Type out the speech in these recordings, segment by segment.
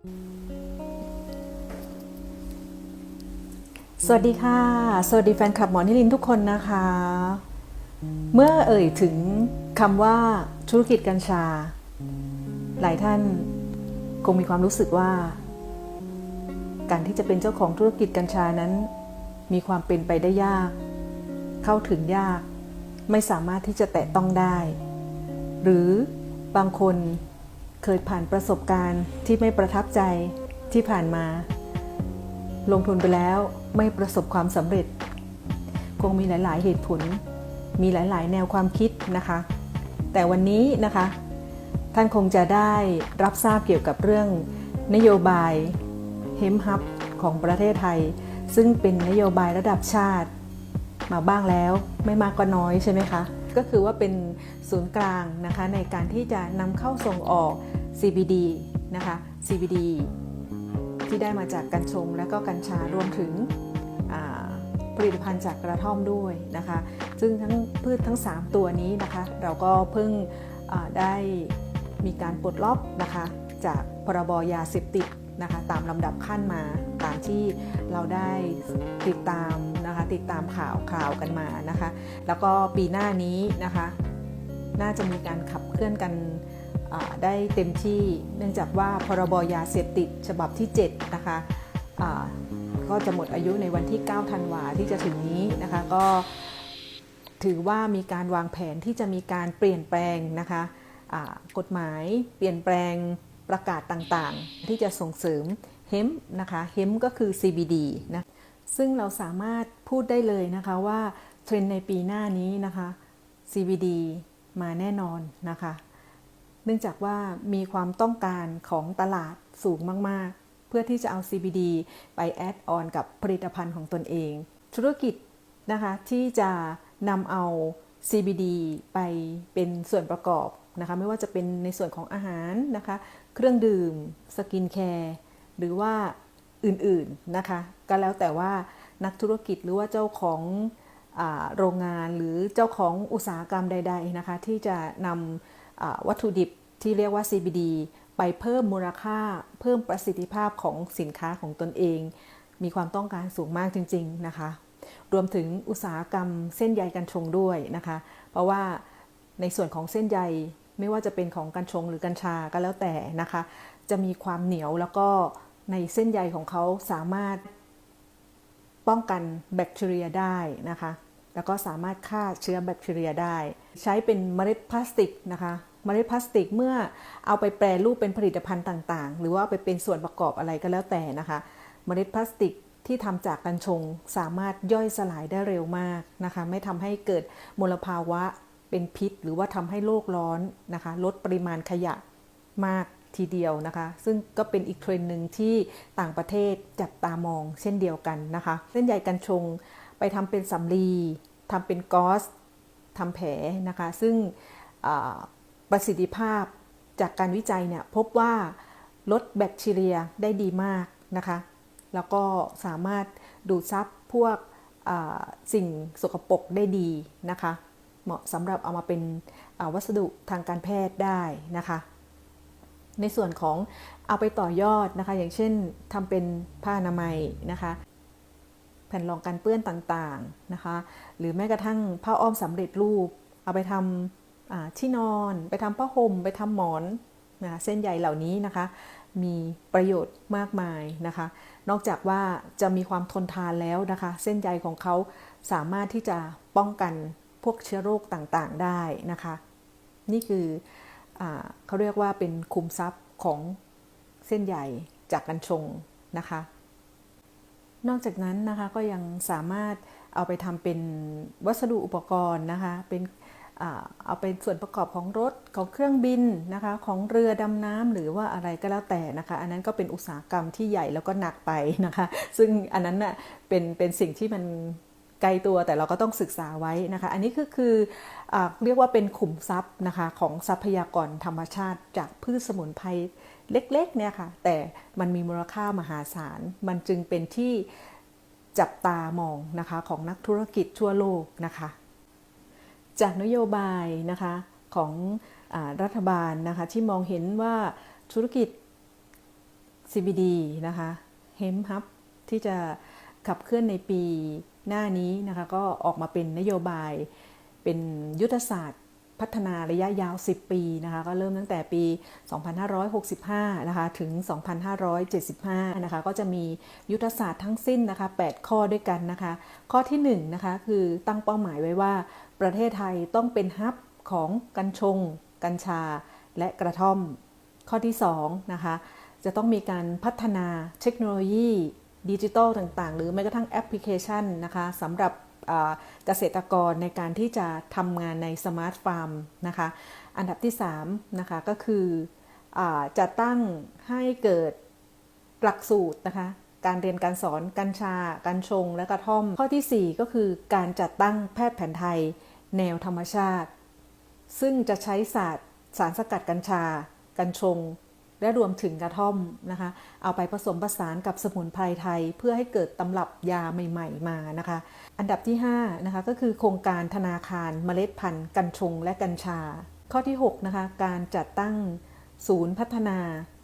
สวัสดีค่ะ สวัสดีแฟนคลับหมอนิลินทุกคนนะคะ เมื่อเอ่ยถึงคำว่าธุรกิจกัญชา หลายท่านคงมีความรู้สึกว่า การที่จะเป็นเจ้าของธุรกิจกัญชานั้น มีความเป็นไปได้ยาก เข้าถึงยาก ไม่สามารถที่จะแตะต้องได้ หรือบางคน เคยผ่านประสบการณ์ที่ไม่ประทับใจที่ผ่านมา ลงทุนไปแล้วไม่ประสบความสำเร็จ คงมีหลาย ๆ เหตุผล มีหลาย ๆ แนวความคิดนะคะ แต่วันนี้นะคะ ท่านคงจะได้รับทราบเกี่ยวกับเรื่องนโยบายเฮมฮับของประเทศไทย ซึ่งเป็นนโยบายระดับชาติ มาบ้างแล้วไม่มากก็น้อยใช่ไหมคะ ก็คือว่าเป็นศูนย์กลางนะคะในการที่จะนำเข้าส่งออก CBD นะคะ CBD ที่ได้มาจากกัญชงและก็กัญชารวมถึงผลิตภัณฑ์จากกระท่อมด้วยนะคะ ซึ่งทั้งพืชทั้ง 3 ตัวนี้นะคะ เราก็เพิ่งได้มีการปลดล็อกนะคะ จากพรบยาเสพติดนะคะ ตามลำดับขั้นมาตามที่เราได้ติดตาม นะคะ ติดตามข่าวข่าวกันมานะคะ แล้วก็ปีหน้านี้นะคะ น่าจะมีการขับเคลื่อนกันได้เต็มที่เนื่องจากว่าพรบยาเสพติดฉบับที่ 7 นะคะก็จะหมดอายุในวันที่ 9 ธันวาที่จะถึงนี้นะคะ ก็ถือว่ามีการวางแผนที่จะมีการเปลี่ยนแปลงนะคะอ่ากฎหมายเปลี่ยนแปลงประกาศต่างๆ ที่จะส่งเสริมเฮมนะคะเฮมก็คือ CBD นะ ซึ่งเราสามารถพูดได้เลยนะคะว่าเทรนด์ในปีหน้านี้นะคะ CBD มาแน่นอนนะคะ เนื่องจากว่ามีความต้องการของตลาดสูงมาก ๆ เพื่อที่จะเอา CBD ไปแอดออนกับผลิตภัณฑ์ของตนเอง ธุรกิจนะคะที่จะนำเอา CBD ไปเป็นส่วนประกอบนะคะไม่ว่าจะเป็นในส่วนของอาหารนะคะ เครื่องดื่ม สกินแคร์ หรือว่า อื่นๆนะคะ ก็แล้วแต่ว่านักธุรกิจหรือว่าเจ้าของอโรงงานหรือเจ้าของอุตสาหกรรมใด ๆนะคะ ที่จะนำวัตถุดิบที่เรียกว่า CBD ไปเพิ่มมูลค่า เพิ่มประสิทธิภาพของสินค้าของตนเอง มีความต้องการสูงมากจริง ๆนะคะ รวมถึงอุตสาหกรรมเส้นใยกัญชงด้วยนะคะ เพราะว่าในส่วนของเส้นใยไม่ว่าจะเป็นของกัญชงหรือกัญชาก็แล้วแต่นะคะ จะมีความเหนียวแล้วก็ ในเส้นใยของเขาสามารถป้องกันแบคทีเรียได้นะคะ แล้วก็สามารถฆ่าเชื้อแบคทีเรียได้ ใช้เป็นเมล็ดพลาสติกนะคะเมล็ดพลาสติกเมื่อเอาไปแปรรูปเป็นผลิตภัณฑ์ต่างๆ หรือว่าไปเป็นส่วนประกอบอะไรก็แล้วแต่นะคะเมล็ดพลาสติกที่ทำจากกัญชงสามารถย่อยสลายได้เร็วมากนะคะ ไม่ทำให้เกิดมลภาวะเป็นพิษ หรือว่าทำให้โลกร้อนนะคะ ลดปริมาณขยะมาก ทีเดียวนะคะ ซึ่งก็เป็นอีกเทรนด์หนึ่งที่ต่างประเทศจับตามองเช่นเดียวกันนะคะ เส้นใยกัญชงไปทำเป็นสำลีทำเป็นกอซทำแผลนะคะ ซึ่งประสิทธิภาพจากการวิจัยเนี่ยพบว่าลดแบคทีเรียได้ดีมากนะคะ แล้วก็สามารถดูดซับพวกสิ่งสกปรกได้ดีนะคะ เหมาะสำหรับเอามาเป็นวัสดุทางการแพทย์ได้นะคะ ในส่วนของเอาไปต่อยอดนะคะ อย่างเช่นทำเป็นผ้าอนามัยนะคะ แผ่นรองกันเปื้อนต่างๆนะคะ หรือแม้กระทั่งผ้าอ้อมสำเร็จรูป เอาไปทำที่นอน ไปทำผ้าห่ม ไปทำหมอนนะคะเส้นใยเหล่านี้นะคะ มีประโยชน์มากมายนะคะ นอกจากว่าจะมีความทนทานแล้วนะคะ เส้นใยของเขาสามารถที่จะป้องกันพวกเชื้อโรคต่างๆได้นะคะ นี่คือ เขาเรียกว่าเป็นคุมทรัพย์ของเส้นใหญ่จากกัญชงนะคะ นอกจากนั้นนะคะก็ยังสามารถเอาไปทำเป็นวัสดุอุปกรณ์นะคะเป็นเอาเป็นส่วนประกอบของรถของเครื่องบินนะคะของเรือดำน้ำหรือว่าอะไรก็แล้วแต่นะคะ อันนั้นก็เป็นอุตสาหกรรมที่ใหญ่แล้วก็หนักไปนะคะ ซึ่งอันนั้นน่ะเป็นเป็นสิ่งที่มัน ไกลตัวแต่เราก็ต้องศึกษาไว้นะคะ อันนี้ก็คืออเรียกว่าเป็นขุมทรัพย์นะคะของทรัพยากรธรรมชาติจากพืชสมุนไพรเล็กๆเนี่ยค่ะแต่มันมีมูลค่ามหาศาล มันจึงเป็นที่จับตามองนะคะของนักธุรกิจทั่วโลกนะคะ จากนโยบายนะคะของอรัฐบาลนะคะที่มองเห็นว่าธุรกิจ CBD นะคะ hemp ที่จะขับเคลื่อนในปี หน้านี้นะคะก็ออกมาเป็นนโยบายเป็นยุทธศาสตร์พัฒนาระยะยาว 10 ปีนะคะก็เริ่มตั้งแต่ปี 2565 นะคะถึง 2575 นะคะก็จะมียุทธศาสตร์ทั้งสิ้นนะคะ 8 ข้อด้วยกันนะคะ ข้อที่1นะคะคือตั้งเป้าหมายไว้ว่า ประเทศไทยต้องเป็นฮับของกัญชง กัญชา และกระท่อม ข้อที่2นะคะจะต้องมีการพัฒนาเทคโนโลยี ดิจิทัลต่างๆ หรือแม้กระทั่งแอปพลิเคชันนะคะสำหรับเกษตรกรในการที่จะทำงานในสมาร์ทฟาร์มนะคะ อันดับที่3นะคะก็คืออจะตั้งให้เกิดหลักสูตรนะคะการเรียนการสอนกัญชา กัญชง และกระท่อม ข้อทีสี่4 ก็คือการจัดตั้งแพทย์แผนไทย แนวธรรมชาติ ซึ่งจะใช้ศาสตร์สารสกัดกัญชา กัญชง และรวมถึงกระท่อมนะคะ เอาไปผสมผสานกับสมุนไพรไทย เพื่อให้เกิดตำรับยาใหม่ ๆ มานะคะ อันดับที่5นะคะก็คือโครงการธนาคารเมล็ดพันธุ์ กัญชงและกัญชา ข้อที่6นะคะการจัดตั้งศูนย์พัฒนา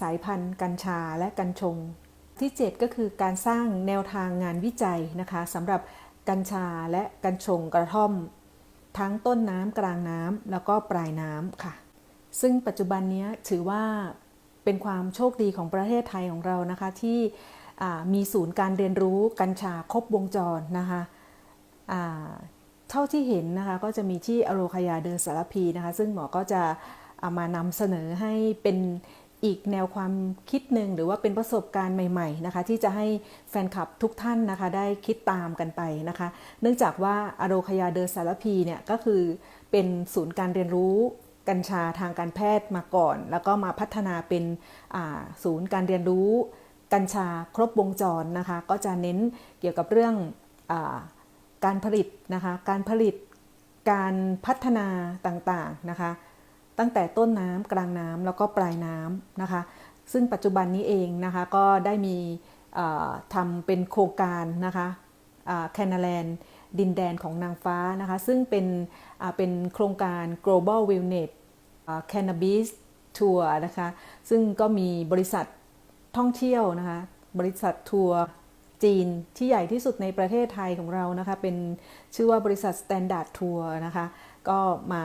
สายพันธุ์ กัญชาและกัญชง ที่ 7 ก็คือการสร้างแนวทางงานวิจัยนะคะสำหรับกัญชาและกัญชงกระท่อม ทั้งต้นน้ำกลางน้ำแล้วก็ปลายน้ำค่ะ ซึ่งปัจจุบันนี้ถือว่า เป็นความโชคดีของประเทศไทยของเรานะคะที่มีศูนย์การเรียนรู้กัญชาครบวงจรนะคะเท่าที่เห็นนะคะก็จะมีที่อโรคยาเดินสารพีนะคะซึ่งหมอก็จะเอามานำเสนอให้เป็นอีกแนวความคิดหนึ่งหรือว่าเป็นประสบการณ์ใหม่ๆนะคะที่จะให้แฟนคลับทุกท่านนะคะได้คิดตามกันไปนะคะ เนื่องจากว่าอโรคยาเดินสารพีเนี่ยก็คือเป็นศูนย์การเรียนรู้ กัญชาทางการแพทย์มาก่อน แล้วก็มาพัฒนาเป็นศูนย์การเรียนรู้ กัญชาครบวงจรนะคะ ก็จะเน้นเกี่ยวกับเรื่องอการผลิตนะคะ การผลิตการพัฒนาต่างๆนะคะ ตั้งแต่ต้นน้ำกลางน้ำแล้วก็ปลายน้ำนะคะ ซึ่งปัจจุบันนี้เองนะคะก็ได้มีทำเป็นโครงการนะคะแคนาแลนด์ ดินแดนของนางฟ้านะคะ ซึ่งเป็นเป็นโครงการ global wellness cannabis tour นะคะ ซึ่งก็มีบริษัทท่องเที่ยวนะคะ บริษัททัวร์จีนที่ใหญ่ที่สุดในประเทศไทยของเรานะคะ เป็นชื่อว่าบริษัท Standard Tour นะคะ ก็มา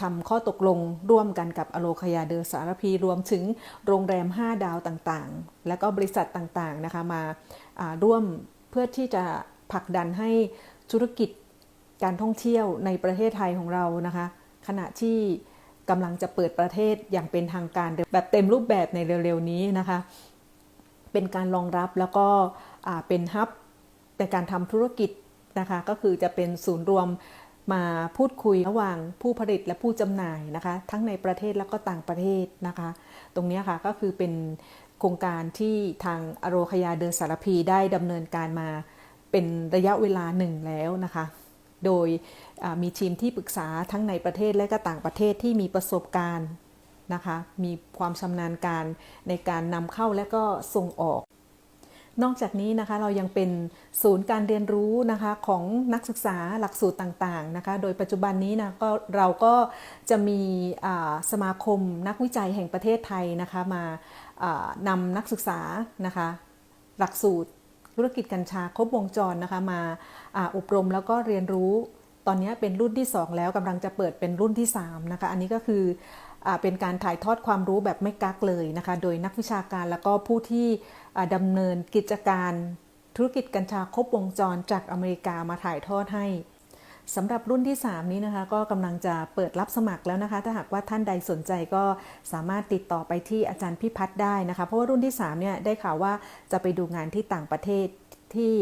ทำข้อตกลงร่วมกันกับอโลคยาเดอสารพีรวมถึงโรงแรม 5 ดาวต่างๆ และก็บริษัทต่างๆนะคะมาอ่าร่วมเพื่อที่จะผลักดันให้ ธุรกิจการท่องเที่ยวในประเทศไทยของเรานะคะ ขณะที่กำลังจะเปิดประเทศอย่างเป็นทางการแบบเต็มรูปแบบในเร็วๆนี้นะคะ เป็นการรองรับแล้วก็เป็นฮับในการทำธุรกิจนะคะ ก็คือจะเป็นศูนย์รวมมาพูดคุยระหว่างผู้ผลิตและผู้จำหน่ายนะคะ ทั้งในประเทศแล้วก็ต่างประเทศนะคะ ตรงนี้ค่ะก็คือเป็นโครงการที่ทางอโรคยาเดินสารพีได้ดำเนินการมา เป็นระยะเวลาหนึ่งแล้วนะคะ โดยมีทีมที่ปรึกษาทั้งในประเทศและก็ต่างประเทศที่มีประสบการณ์นะคะ มีความชำนาญการในการนำเข้าและก็ส่งออก นอกจากนี้นะคะเรายังเป็นศูนย์การเรียนรู้นะคะของนักศึกษาหลักสูตรต่างๆนะคะ โดยปัจจุบันนี้นะก็เราก็จะมีสมาคมนักวิจัยแห่งประเทศไทยนะคะมานำนักศึกษานะคะหลักสูตร ธุรกิจกัญชาครบวงจรนะคะมาอบรมแล้วก็เรียนรู้ตอนนี้เป็นรุ่นที่ 2 แล้วกำลังจะเปิดเป็นรุ่นที่3นะคะอันนี้ก็คืออเป็นการถ่ายทอดความรู้แบบไม่กักเลยนะคะ โดยนักวิชาการแล้วก็ผู้ที่อ่าดำเนินกิจการธุรกิจกัญชาครบวงจรจากอเมริกามาถ่ายทอดให้ สำหรับรุ่นที่ 3 นี้นะคะ ก็กำลังจะเปิดรับสมัครแล้วนะคะ ถ้าหากว่าท่านใดสนใจก็สามารถติดต่อไปที่อาจารย์พิพัฒน์ได้นะคะ เพราะว่ารุ่นที่ 3 เนี่ยได้ข่าวว่าจะไปดูงานที่ต่างประเทศที่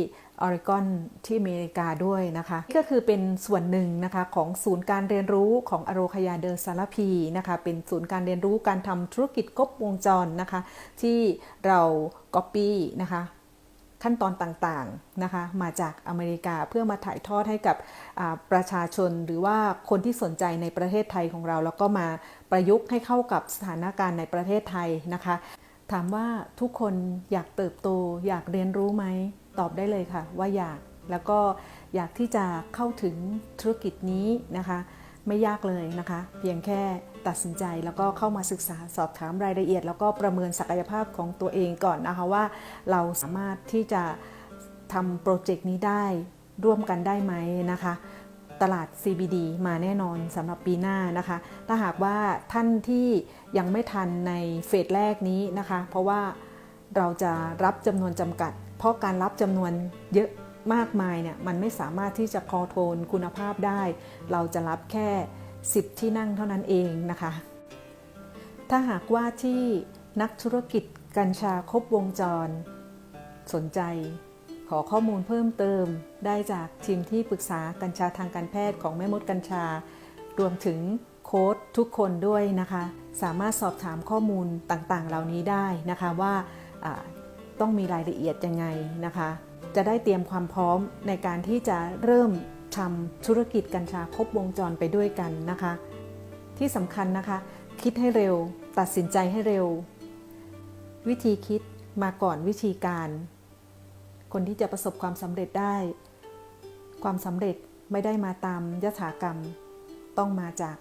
ออริกอนที่อเมริกาด้วยนะคะนี่ก็คือเป็นส่วนหนึ่งนะคะของศูนย์การเรียนรู้ของอโรคยาเดอร์สารพีนะคะเป็นศูนย์การเรียนรู้การทำธุรกิจครบวงจรนะคะที่เราก๊อปปี้นะคะ ขั้นตอนต่างๆนะคะมาจากอเมริกาเพื่อมาถ่ายทอดให้กับประชาชนหรือว่าคนที่สนใจในประเทศไทยของเรา แล้วก็มาประยุกต์ให้เข้ากับสถานการณ์ในประเทศไทยนะคะ ถามว่าทุกคนอยากเติบโต อยากเรียนรู้ไหมตอบได้เลยค่ะ ว่าอยากแล้วก็อยากที่จะเข้าถึงธุรกิจนี้นะคะ ไม่ยากเลยนะคะ เพียงแค่ ตัดสินใจแล้วก็เข้ามาศึกษาสอบถามรายละเอียด แล้วก็ประเมินศักยภาพของตัวเองก่อนนะคะว่า เราสามารถที่จะทำโปรเจกต์นี้ได้ร่วมกันได้ไหมนะคะตลาด CBD มาแน่นอนสำหรับปีหน้านะคะ ถ้าหากว่าท่านที่ยังไม่ทันในเฟสแรกนี้นะคะ เพราะว่าเราจะรับจำนวนจำกัด เพราะการรับจำนวนเยอะมากมายเนี่ยมันไม่สามารถที่จะคอโทนคุณภาพได้ เราจะรับแค่ 10 ที่นั่งเท่านั้นเองนะคะ ถ้าหากว่าที่นักธุรกิจกัญชาครบวงจร สนใจ ขอข้อมูลเพิ่มเติมได้จากทีมที่ปรึกษากัญชาทางการแพทย์ของแม่มดกัญชา รวมถึงโค้ดทุกคนด้วยนะคะ สามารถสอบถามข้อมูลต่างๆ เหล่านี้ได้นะคะว่าอ่าต้องมีรายละเอียดยังไงนะคะ จะได้เตรียมความพร้อมในการที่จะเริ่ม ทำธุรกิจกัญชาครบวงจรไปด้วยกันนะคะ ที่สำคัญนะคะ คิดให้เร็ว ตัดสินใจให้เร็ว วิธีคิดมาก่อนวิธีการ คนที่จะประสบความสำเร็จได้ ความสำเร็จไม่ได้มาตามยถากรรม ต้องมาจาก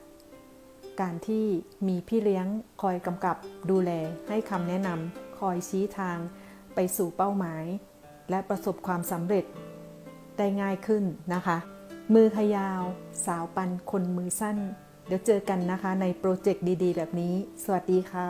การที่มีพี่เลี้ยงคอยกำกับดูแลให้คำแนะนำคอยชี้ทางไปสู่เป้าหมาย และประสบความสำเร็จได้ง่ายขึ้นนะคะ มือขยาว สาวปันคนมือสั้น เดี๋ยวเจอกันนะคะในโปรเจกต์ดี ๆ แบบนี้ สวัสดีค่ะ